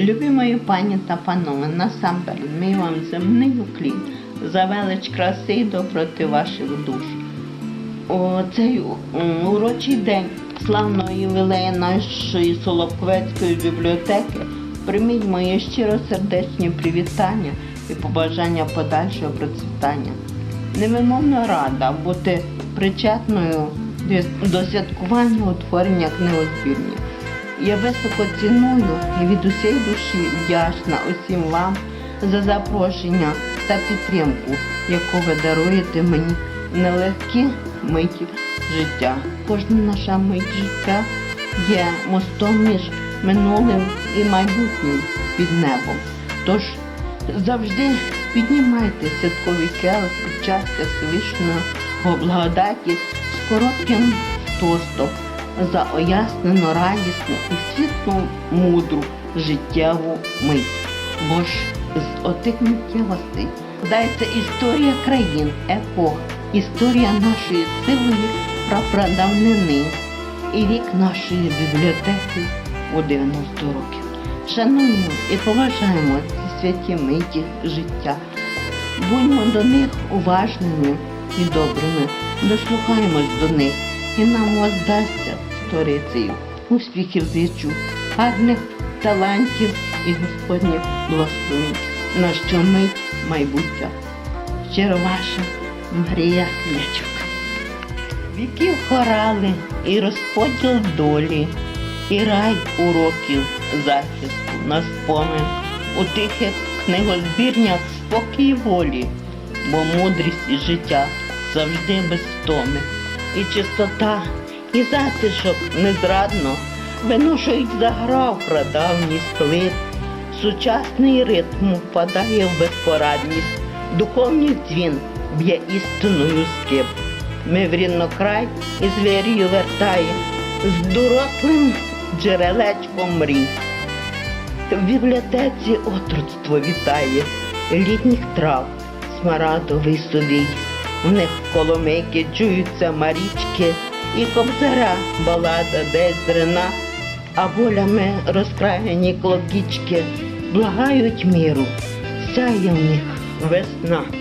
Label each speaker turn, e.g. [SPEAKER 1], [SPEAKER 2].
[SPEAKER 1] Любі мої пані та панове, насамперед мій вам земний уклін за велич краси і доброти ваших душ. У цей урочий день славного ювілея нашої Соловковецької бібліотеки прийміть мої щиросердечні привітання і побажання подальшого процвітання. Невимовно рада бути причетною до святкування утворення книгозбірні. Я високо ціную і від усієї душі вдячна усім вам за запрошення та підтримку, яку ви даруєте мені нелегкі миті життя. Кожна наша мить життя є мостом між минулим і майбутнім під небом. Тож завжди піднімайте святковий келих щастя Всевишнього благодаті з коротким тостом за ояснену радісну і світлу мудру життєву мить. Бо ж з отих миттєвостей дається історія країн, епох, історія нашої силої прапрадавнини і вік нашої бібліотеки у 90 років. Шануємо і поважаємо ці святі миті життя. Будьмо до них уважними і добрими, дослухаємось до них, і нам воздасться сторицею успіхів зичу, гарних талантів і Господніх благословень, на що мить майбуття. Щиро ваша Марія Лячук. Віків хорали і розподіл долі, і рай уроків захисту на спомин у тихих книгозбірнях спокій волі, бо мудрість і життя завжди без втоми, і чистота, і затишок незрадно виношують заграв прадавній склик. Сучасний ритм впадає в безпорадність, духовний дзвін б'є істиною скип. Ми в рівнокрай із вір'ю вертає, з дорослим джерелечком мрій. В бібліотеці отруцтво вітає, літніх трав, смарадовий сувій. В них коломики чуються марічки, і кобзара балада десь дрена, а болями розкраєні клокічки благають міру, сяє в них весна.